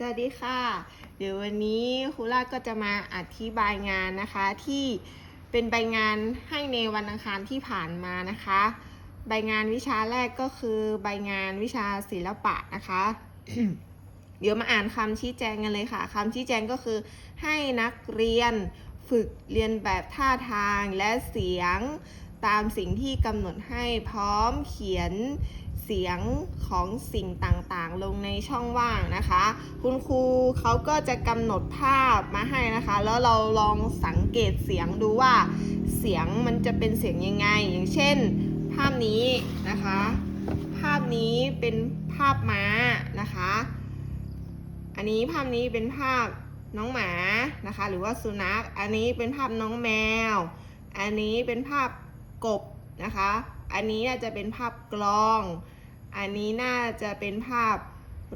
สวัสดีค่ะ เดี๋ยววันนี้ครูล่าก็จะมาอธิบายงานนะคะที่เป็นใบงานให้ในวันอังคารที่ผ่านมานะคะ ใบงานวิชาแรกก็คือใบงานวิชาศิลปะนะคะ เดี๋ยวมาอ่านคำชี้แจงกันเลยค่ะคำชี้แจงก็คือ ให้นักเรียนฝึกเรียนแบบท่าทางและเสียงตามสิ่งที่กำหนดให้พร้อมเขียน เสียงของสิ่งต่างๆ ลงในช่องว่างนะคะ คุณครูเขาก็จะกำหนดภาพมาให้นะคะ แล้วเราลองสังเกตเสียงดูว่า เสียงมันจะเป็นเสียงยังไง อย่างเช่น ภาพนี้นะคะ ภาพนี้เป็นภาพม้านะคะ อันนี้ภาพนี้เป็นภาพน้องหมานะคะ หรือว่าสุนัข อันนี้เป็นภาพน้องแมว อันนี้เป็นภาพกบนะคะ อันนี้จะเป็นภาพกลอง อันนี้น่าจะเป็นภาพ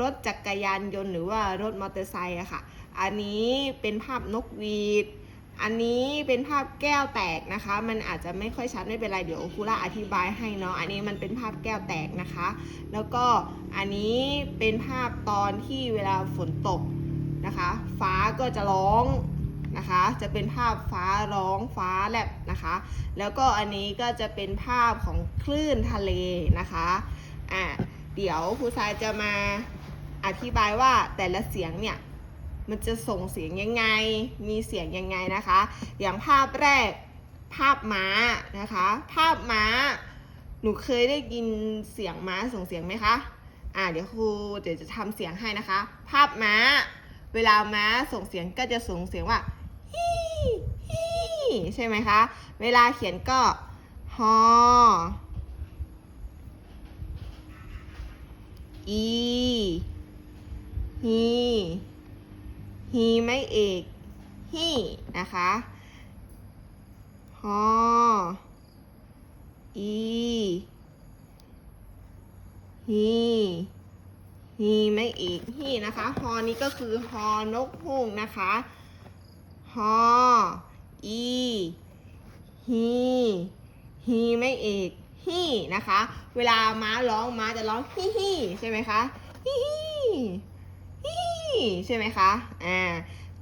รถจักรยานยนต์หรือว่ารถมอเตอร์ไซค์อะค่ะ อันนี้เป็นภาพนกหวีด อันนี้เป็นภาพแก้วแตกนะคะ มันอาจจะไม่ค่อยชัดไม่เป็นไรเดี๋ยวครูล่าอธิบายให้เนาะ อันนี้มันเป็นภาพแก้วแตกนะคะ แล้วก็อันนี้เป็นภาพตอนที่เวลาฝนตกนะคะ ฟ้าก็จะร้องนะคะ จะเป็นภาพฟ้าร้องฟ้าแลบนะคะ แล้วก็อันนี้ก็จะเป็นภาพของคลื่นทะเลนะคะ อะเดี๋ยวครูทรายจะมาอธิบายว่าแต่ละเสียงเนี่ยมันจะส่งเสียงยังไง มีเสียงยังไงนะคะ อย่างภาพแรกภาพม้านะคะ ภาพม้า หนูเคยได้ยินเสียงม้าส่งเสียงไหมคะ อ่าเดี๋ยวครูเดี๋ยวจะทำเสียงให้นะคะ ภาพม้า เวลาม้าส่งเสียงก็จะส่งเสียงว่าฮี่ฮี่ใช่ไหมคะ เวลาเขียนก็ฮอ อีฮีฮีไม่เอกฮีนะคะฮออีฮีฮีไม่เอกฮีนะคะฮอนี้ก็คือฮอนกฮูกนะคะฮออีฮีฮีไม่เอก ฮีนะคะ เวลาม้าร้องม้าจะร้องฮีฮีใช่ไหมคะฮีฮีฮีใช่ไหมคะอ่า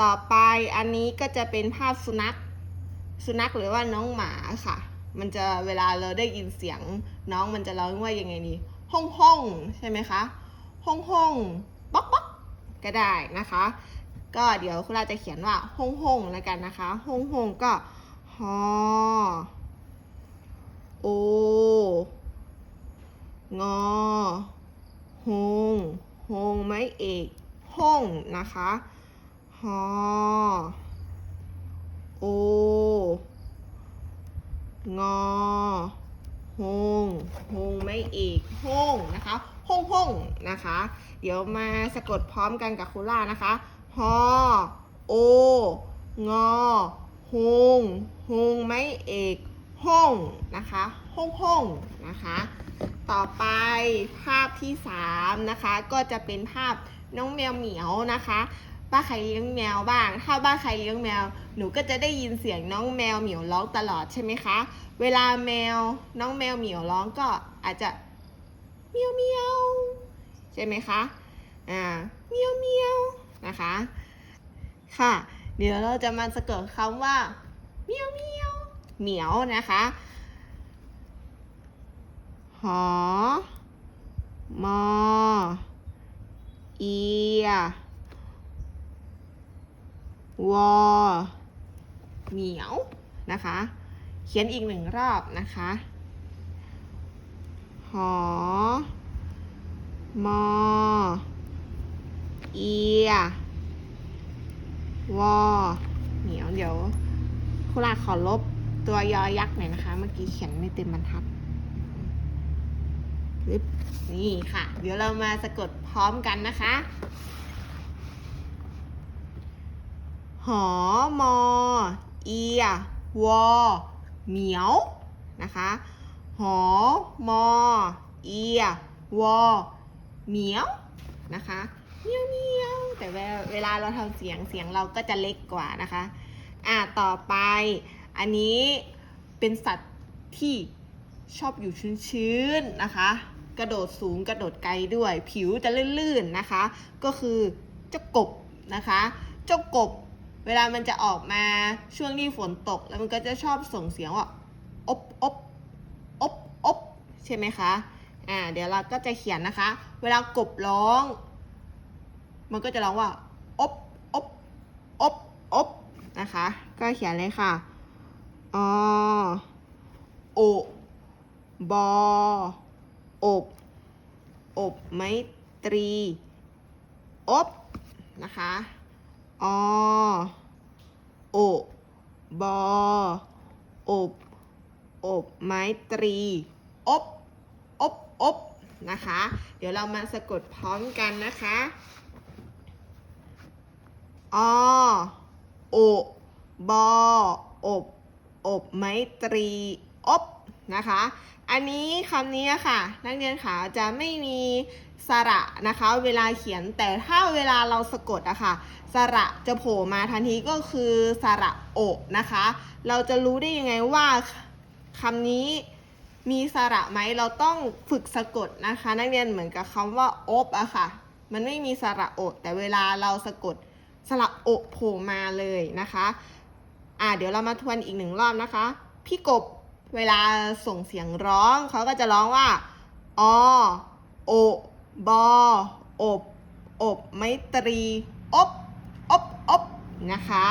ต่อไปอันนี้ก็จะเป็นภาพสุนัข สุนัขหรือว่าน้องหมาค่ะ มันจะเวลาเราได้ยินเสียงน้องมันจะร้องว่ายังไงดีห้องห้องใช่ไหมคะห้องห้องป๊อกป๊อกก็ได้นะคะ ก็เดี๋ยวคุณเราจะเขียนว่าห้องห้องแล้วกันนะคะห้องห้องก็ฮอ โอ งอฮงฮงไม้เอกห้องนะคะฮอโอ งอหงหงไม่เอกหงนะคะหงหงนะคะ เดี๋ยวมาสะกดพร้อมกันกับคูล่านะคะฮอโอ งอหงหงไม่เอกหง นะคะหงหงนะคะ ต่อไปภาพที่สามนะคะก็จะเป็นภาพน้องแมวเหมียวนะคะบ้านใครเลี้ยงแมวบ้าง ถ้าบ้านใครเลี้ยงแมว หนูก็จะได้ยินเสียงน้องแมวเหมียวร้องตลอดใช่ไหมคะ เวลาแมวน้องแมวเหมียวร้องก็อาจจะเมียวเมียวใช่ไหมคะ อ่าเมียวเมียวนะคะ ค่ะ เดี๋ยวเราจะมาสะกดคำว่าเมียวเมียวเหมียวนะคะ หอ มอ เอีย วอ เหมียว นะคะ เขียนอีกหนึ่งรอบนะคะ หอ มอ เอีย วอ เหมียว เดี๋ยวคุณลาขอลบตัวยอยักษ์หน่อยนะคะ เมื่อกี้เขียนไม่เต็มบรรทัด นี่ค่ะ เดี๋ยวเรามาสะกดพร้อมกันนะคะ หอมอเอียวอเหมียวนะคะ หอมอเอียวอเหมียวนะคะเมียวเมียวแต่เวลาเราทำเสียงเสียงเราก็จะเล็กกว่านะคะ อ่าต่อไป อันนี้เป็นสัตว์ที่ชอบอยู่ชื้นๆนะคะ กระโดดสูงกระโดดไกลด้วย ผิวจะลื่นๆนะคะ ก็คือเจ้ากบนะคะ เจ้ากบ เวลามันจะออกมาช่วงที่ฝนตก แล้วมันก็จะชอบส่งเสียงว่าอบอบอบอบใช่ไหมคะอ่าเดี๋ยวเราก็จะเขียนนะคะ เวลากบร้อง มันก็จะร้องว่าอบอบอบอบนะคะ ก็เขียนเลยค่ะอโอบอ อบ อบไม้ตรี อบ นะคะอโอบอ อบ อบไม้ตรี อบ อบ อบ นะคะ เดี๋ยวเรามาสะกดพร้อมกันนะคะอโอบอ อบ อบไม้ตรี อบ นะคะ อันนี้คำนี้ค่ะ นักเรียนขาจะไม่มีสระนะคะ เวลาเขียนแต่ถ้าเวลาเราสะกดอะค่ะสระจะโผล่มาทันทีก็คือสระโอนะคะ เราจะรู้ได้ยังไงว่าคำนี้มีสระไหมเราต้องฝึกสะกดนะคะ นักเรียนเหมือนกับคำว่าอบอะค่ะ มันไม่มีสระโอแต่เวลาเราสะกดสระโอโผล่มาเลยนะคะ อ่าเดี๋ยวเรามาทวนอีกหนึ่งรอบนะคะ พี่กบ เวลาส่งเสียงร้องเขาก็จะร้องว่าอโอบออบอบไม้ตรีอบอบอบนะคะ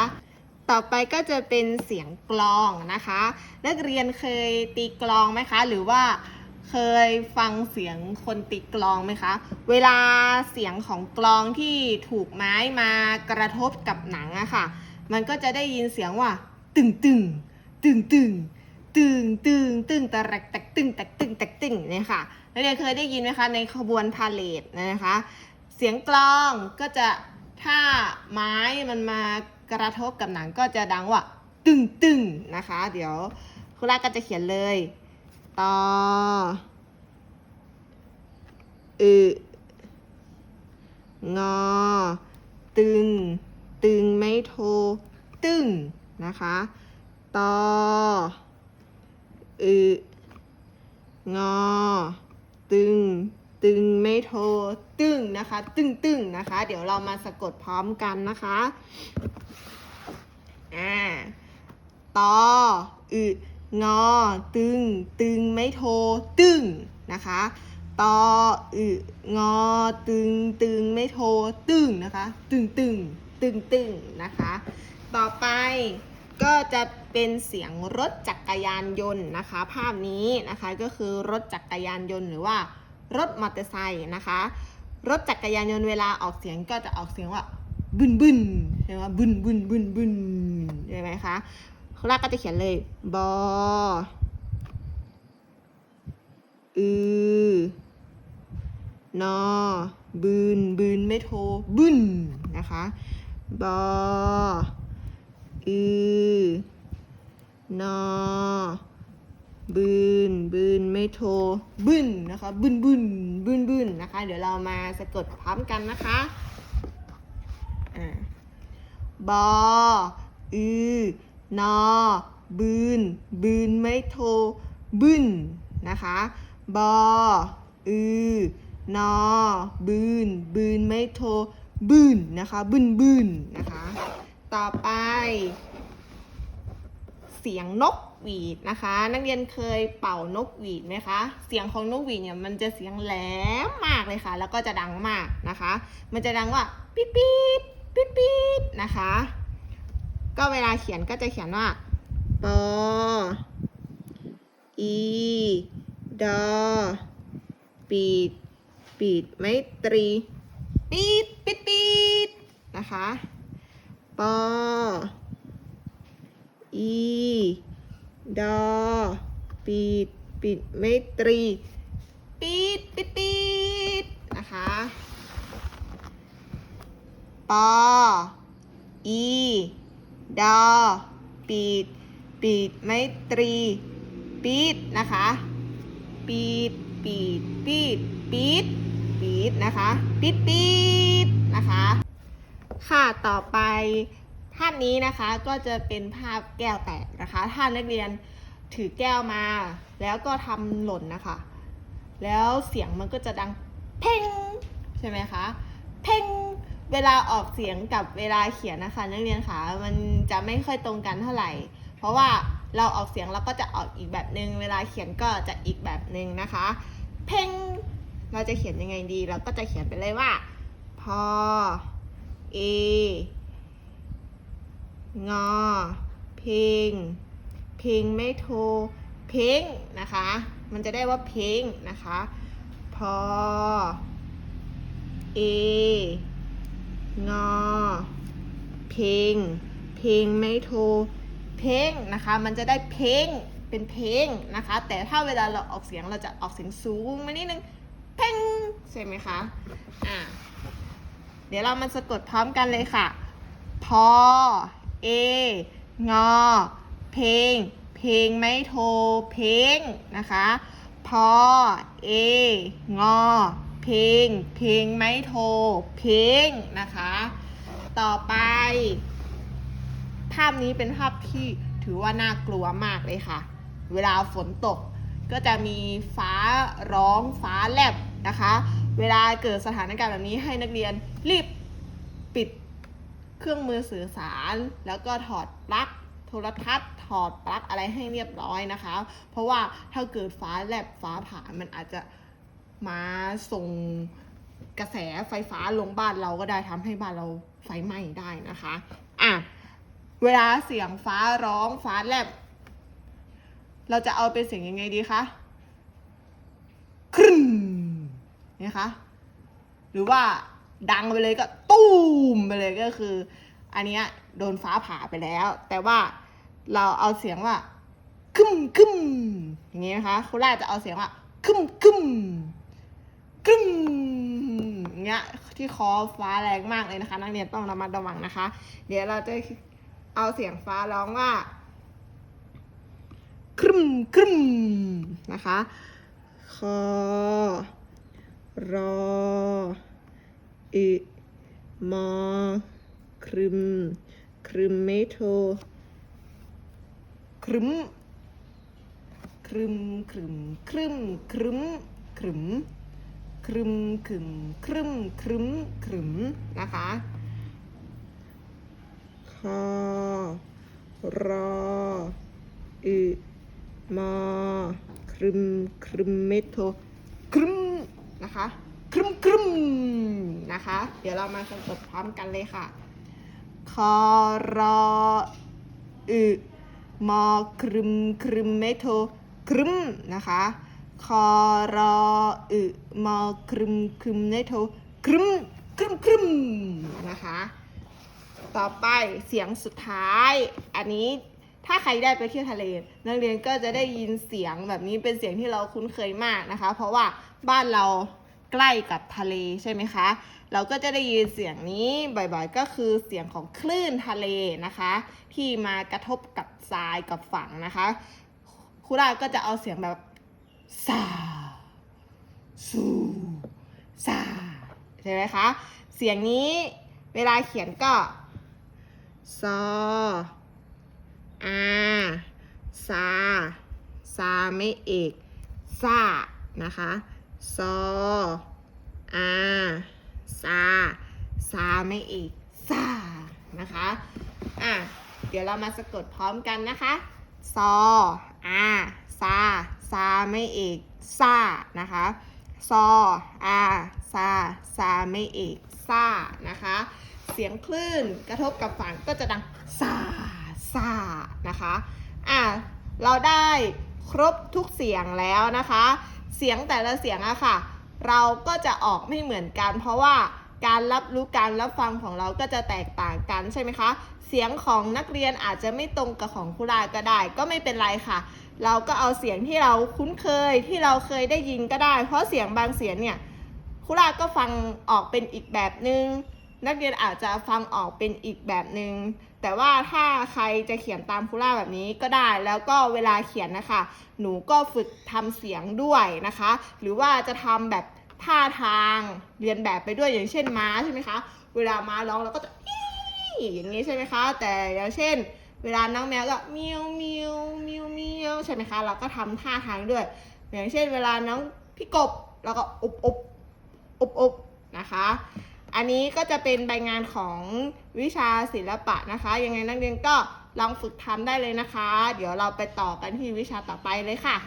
ต่อไปก็จะเป็นเสียงกลองนะคะ นักเรียนเคยตีกลองไหมคะ หรือว่าเคยฟังเสียงคนตีกลองไหมคะ เวลาเสียงของกลองที่ถูกไม้มากระทบกับหนังอะค่ะ มันก็จะได้ยินเสียงว่า ตึงตึงตึงตึงตึง ตึงตึงตะแรกแตกตึงแตกตึงแตกตึงเนี่ยค่ะนักเรียนเคยได้ยินไหมคะในขบวนพาเลทนะคะ เสียงกลองก็จะถ้าไม้มันมากระทบกับหนังก็จะดังว่าตึงตึงนะคะ เดี๋ยวคุณลาก็จะเขียนเลยตออึงอ ตึง ตึงไม่โท ตึงนะคะตอ อึงอ ตึง ตึงไม่โทตึงนะคะ ตึงตึงนะคะ เดี๋ยวเรามาสะกดพร้อมกันนะคะอ่าตออึงอ ตึง ตึงไม่โทตึงนะคะตออึงอ ตึง ตึงไม่โทตึงนะคะ ตึงตึงตึงตึงนะคะ ต่อไป ก็จะเป็นเสียงรถจักรยานยนต์นะคะ ภาพนี้นะคะก็คือรถจักรยานยนต์หรือว่ารถมอเตอร์ไซค์นะคะ รถจักรยานยนต์เวลาออกเสียงก็จะออกเสียงว่าบึนบึนใช่ไหมบึนบึนบึนบึนใช่ไหมคะข้างล่างก็จะเขียนเลยบออือนอบืนบืนไม่โทบึนนะคะบอ อือนอบืนบืนไม่โทรบึนนะคะบึนบึนบึนบึนนะคะ เดี๋ยวเรามาสะกดพร้อมกันนะคะอ่าบออือนอบืนบืนไม่โทรบึนนะคะบออือนอบืนบืนไม่โทรบึนนะคะ บึนบึนนะคะ ต่อไป เสียงนกหวีดนะคะ นักเรียนเคยเป่านกหวีดไหมคะ เสียงของนกหวีดเนี่ยมันจะเสียงแหลมมากเลยค่ะ แล้วก็จะดังมากนะคะ มันจะดังว่าปี๊ดปี๊ดปี๊ดปี๊ดนะคะ ก็เวลาเขียนก็จะเขียนว่าปออีดอปีดปีดไม้ตรีปีดปีดปีดนะคะ ปอ อี ดอปีดปิดไม่ตรีปีดปิด ปิด นะคะ ปอ อี ดอปีดปีดไม่ตรีปีดนะคะปีดปีดปีดปีดปีดนะคะปีดปีดนะคะ ค่ะต่อไปภาพนี้นะคะก็จะเป็นภาพแก้วแตกนะคะ ถ้านักเรียนถือแก้วมา แล้วก็ทำหล่นนะคะ แล้วเสียงมันก็จะดังเพ่งใช่ไหมคะเพ่งเวลาออกเสียงกับเวลาเขียนนะคะ นักเรียนคะมันจะไม่ค่อยตรงกันเท่าไหร่ เพราะว่าเราออกเสียงเราก็จะออกอีกแบบหนึ่งเวลาเขียนก็จะอีกแบบหนึ่งนะคะ เพ่งเราจะเขียนยังไงดี เราก็จะเขียนไปเลยว่า พอ เองอ เพลง เพลงไม่โทร เพลงนะคะ มันจะได้ว่าเพลงนะคะ พอ เองอ เพลง เพลงไม่โทร เพลงนะคะ มันจะได้เพลง เป็นเพลงนะคะ แต่ถ้าเวลาเราออกเสียงเราจะออกเสียงสูงมานิดนึง เพ่งใช่ไหมคะ อ่า เดี๋ยวเรามาสะกดพร้อมกันเลยค่ะ พอ เอ งอ เพลง เพลงไม่โทร เพลงนะคะ พอ เอ งอ เพลง เพลงไม่โทร เพลงนะคะ ต่อไป ภาพนี้เป็นภาพที่ถือว่าน่ากลัวมากเลยค่ะ เวลาฝนตกก็จะมีฟ้าร้องฟ้าแลบนะคะ เวลาเกิดสถานการณ์แบบนี้ให้นักเรียนรีบปิดเครื่องมือสื่อสาร แล้วก็ถอดปลั๊กโทรทัศน์ถอดปลั๊กอะไรให้เรียบร้อยนะคะ เพราะว่าถ้าเกิดฟ้าแลบฟ้าผ่ามันอาจจะมาส่งกระแสไฟฟ้าลงบ้านเราก็ได้ทำให้บ้านเราไฟไหม้ได้นะคะอะเวลาเสียงฟ้าร้องฟ้าแลบ เราจะเอาเป็นเสียงยังไงดีคะครึ้มเนี่ยคะ หรือว่าดังไปเลยก็ตูมไปเลยก็คือ อันนี้โดนฟ้าผ่าไปแล้ว แต่ว่าเราเอาเสียงว่าคึมคึมอย่างนี้นะคะคุณล่าจะเอาเสียงว่าคึมคึมคึมอย่างเงี้ยที่คอฟ้าแรงมากเลยนะคะ นักเรียนต้องระมัดระวังนะคะ เดี๋ยวเราจะเอาเสียงฟ้าร้องว่าครึมครึมนะคะคอ รออิมอครึม ครึมไม่โทรครึม ครึม ครึม ครึม ครึม ครึม ครึม ครึม ครึม ครึม ครึม นะคะคอรออิมอครึม ครึมไม่โทรครึม นะคะครึมครึมนะคะ เดี๋ยวเรามาสะกดพร้อมกันเลยค่ะ คอรออึมอครึมครึมไม่โทครึมนะคะ คอรออึมอครึมครึมไม่โทครึมครึมครึมนะคะ ต่อไปเสียงสุดท้าย อันนี้ถ้าใครได้ไปเที่ยวทะเล นักเรียนก็จะได้ยินเสียงแบบนี้เป็นเสียงที่เราคุ้นเคยมากนะคะ เพราะว่าบ้านเรา ใกล้กับทะเลใช่ไหมคะ เราก็จะได้ยินเสียงนี้บ่อยๆ ก็คือเสียงของคลื่นทะเลนะคะ ที่มากระทบกับทรายกับฝั่งนะคะครูราก็จะเอาเสียงแบบซาซูซาใช่ไหมคะ เสียงนี้เวลาเขียนก็ซออาซาซาไม่เอกซานะคะ ซออาซา ซาไม่เอกซา นะคะ อะ เดี๋ยวเรามาสะกดพร้อมกันนะคะ ซออาซา ซาไม่เอกซา นะคะ ซออาซา ซาไม่เอกซา นะคะ เสียงคลื่นกระทบกับฝั่งก็จะดัง ซา ซา นะคะ อะ เราได้ครบทุกเสียงแล้วนะคะ เสียงแต่ละเสียงอะค่ะ เราก็จะออกไม่เหมือนกัน เพราะว่าการรับรู้การรับฟังของเราก็จะแตกต่างกันใช่ไหมคะ เสียงของนักเรียนอาจจะไม่ตรงกับของครูราก็ได้ ก็ไม่เป็นไรค่ะ เราก็เอาเสียงที่เราคุ้นเคยที่เราเคยได้ยินก็ได้ เพราะเสียงบางเสียงเนี่ยครูราก็ฟังออกเป็นอีกแบบหนึง่งนักเรียนอาจจะฟังออกเป็นอีกแบบหนึง่ง แต่ว่าถ้าใครจะเขียนตามครูราแบบนี้ก็ได้ แล้วก็เวลาเขียนนะคะ หนูก็ฝึกทำเสียงด้วยนะคะ หรือว่าจะทำแบบท่าทางเรียนแบบไปด้วยอย่างเช่นม้าใช่ไหมคะเวลาม้าร้องเราก็จะอี้อย่างนี้ใช่ไหมคะ แต่อย่างเช่น เวลาน้องแมวก็เมียวเมียวเมียวเมียวใช่ไหมคะ เราก็ทำท่าทางด้วย อย่างเช่น เวลาน้องพี่กบเราก็อบอบอบอบนะคะ อันนี้ก็จะเป็นใบงานของวิชาศิลปะนะคะ ยังไงนักเรียนก็ลองฝึกทำได้เลยนะคะ เดี๋ยวเราไปต่อกันที่วิชาต่อไปเลยค่ะ